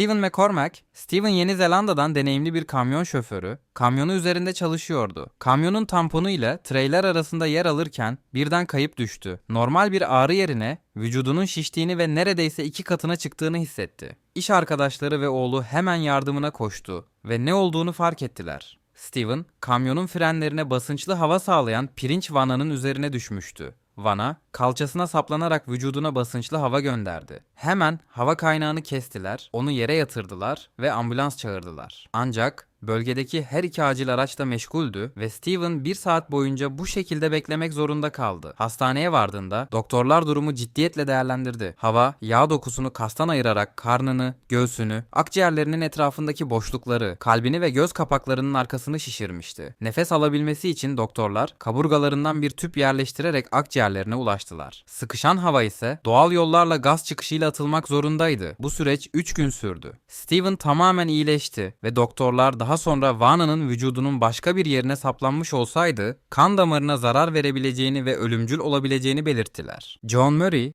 Steven McCormack, Steven Yeni Zelanda'dan deneyimli bir kamyon şoförü, kamyonu üzerinde çalışıyordu. Kamyonun tamponu ile treyler arasında yer alırken birden kayıp düştü. Normal bir ağrı yerine vücudunun şiştiğini ve neredeyse iki katına çıktığını hissetti. İş arkadaşları ve oğlu hemen yardımına koştu ve ne olduğunu fark ettiler. Steven, kamyonun frenlerine basınçlı hava sağlayan pirinç vananın üzerine düşmüştü. Vana, kalçasına saplanarak vücuduna basınçlı hava gönderdi. Hemen hava kaynağını kestiler, onu yere yatırdılar ve ambulans çağırdılar. Ancak bölgedeki her iki acil araç da meşguldü ve Steven bir saat boyunca bu şekilde beklemek zorunda kaldı. Hastaneye vardığında doktorlar durumu ciddiyetle değerlendirdi. Hava, yağ dokusunu kastan ayırarak karnını, göğsünü, akciğerlerinin etrafındaki boşlukları, kalbini ve göz kapaklarının arkasını şişirmişti. Nefes alabilmesi için doktorlar kaburgalarından bir tüp yerleştirerek akciğerlerine ulaştılar. Sıkışan hava ise doğal yollarla gaz çıkışıyla atılmak zorundaydı. Bu süreç 3 gün sürdü. Steven tamamen iyileşti ve doktorlar daha sonra Vana'nın vücudunun başka bir yerine saplanmış olsaydı kan damarına zarar verebileceğini ve ölümcül olabileceğini belirttiler. John Murray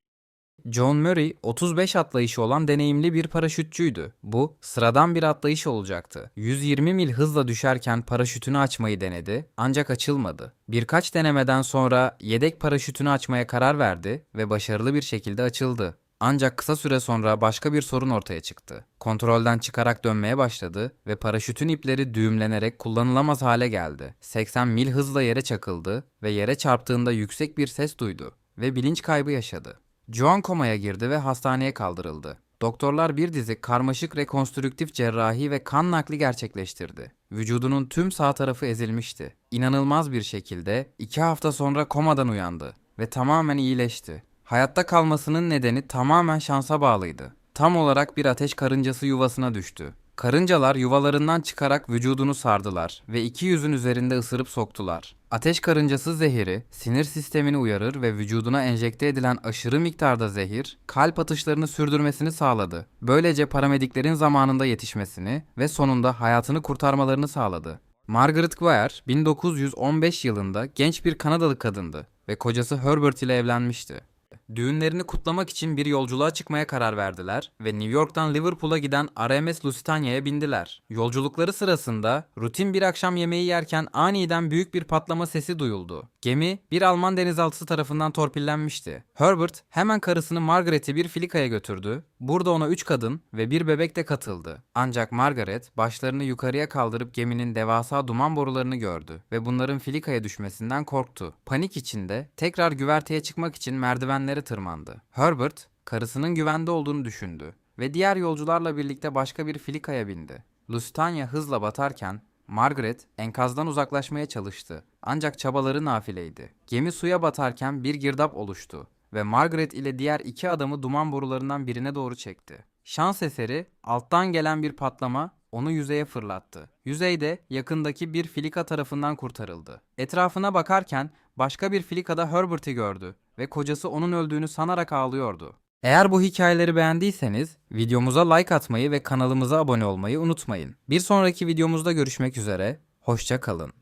John Murray 35 atlayışı olan deneyimli bir paraşütçüydü. Bu sıradan bir atlayış olacaktı. 120 mil hızla düşerken paraşütünü açmayı denedi ancak açılmadı. Birkaç denemeden sonra yedek paraşütünü açmaya karar verdi ve başarılı bir şekilde açıldı. Ancak kısa süre sonra başka bir sorun ortaya çıktı. Kontrolden çıkarak dönmeye başladı ve paraşütün ipleri düğümlenerek kullanılamaz hale geldi. 80 mil hızla yere çakıldı ve yere çarptığında yüksek bir ses duydu ve bilinç kaybı yaşadı. John komaya girdi ve hastaneye kaldırıldı. Doktorlar bir dizi karmaşık rekonstrüktif cerrahi ve kan nakli gerçekleştirdi. Vücudunun tüm sağ tarafı ezilmişti. İnanılmaz bir şekilde iki hafta sonra komadan uyandı ve tamamen iyileşti. Hayatta kalmasının nedeni tamamen şansa bağlıydı. Tam olarak bir ateş karıncası yuvasına düştü. Karıncalar yuvalarından çıkarak vücudunu sardılar ve iki yüzün üzerinde ısırıp soktular. Ateş karıncası zehiri sinir sistemini uyarır ve vücuduna enjekte edilen aşırı miktarda zehir kalp atışlarını sürdürmesini sağladı. Böylece paramediklerin zamanında yetişmesini ve sonunda hayatını kurtarmalarını sağladı. Margaret Guare 1915 yılında genç bir Kanadalı kadındı ve kocası Herbert ile evlenmişti. Düğünlerini kutlamak için bir yolculuğa çıkmaya karar verdiler ve New York'tan Liverpool'a giden RMS Lusitania'ya bindiler. Yolculukları sırasında rutin bir akşam yemeği yerken aniden büyük bir patlama sesi duyuldu. Gemi bir Alman denizaltısı tarafından torpillenmişti. Herbert hemen karısını Margaret'i bir filikaya götürdü. Burada ona 3 kadın ve bir bebek de katıldı. Ancak Margaret başlarını yukarıya kaldırıp geminin devasa duman borularını gördü ve bunların filikaya düşmesinden korktu. Panik içinde tekrar güverteye çıkmak için merdivenlere tırmandı. Herbert karısının güvende olduğunu düşündü ve diğer yolcularla birlikte başka bir filikaya bindi. Lusitania hızla batarken Margaret enkazdan uzaklaşmaya çalıştı. Ancak çabaları nafileydi. Gemi suya batarken bir girdap oluştu ve Margaret ile diğer iki adamı duman borularından birine doğru çekti. Şans eseri alttan gelen bir patlama onu yüzeye fırlattı. Yüzeyde yakındaki bir filika tarafından kurtarıldı. Etrafına bakarken başka bir filikada Herbert'i gördü ve kocası onun öldüğünü sanarak ağlıyordu. Eğer bu hikayeleri beğendiyseniz videomuza like atmayı ve kanalımıza abone olmayı unutmayın. Bir sonraki videomuzda görüşmek üzere, hoşça kalın.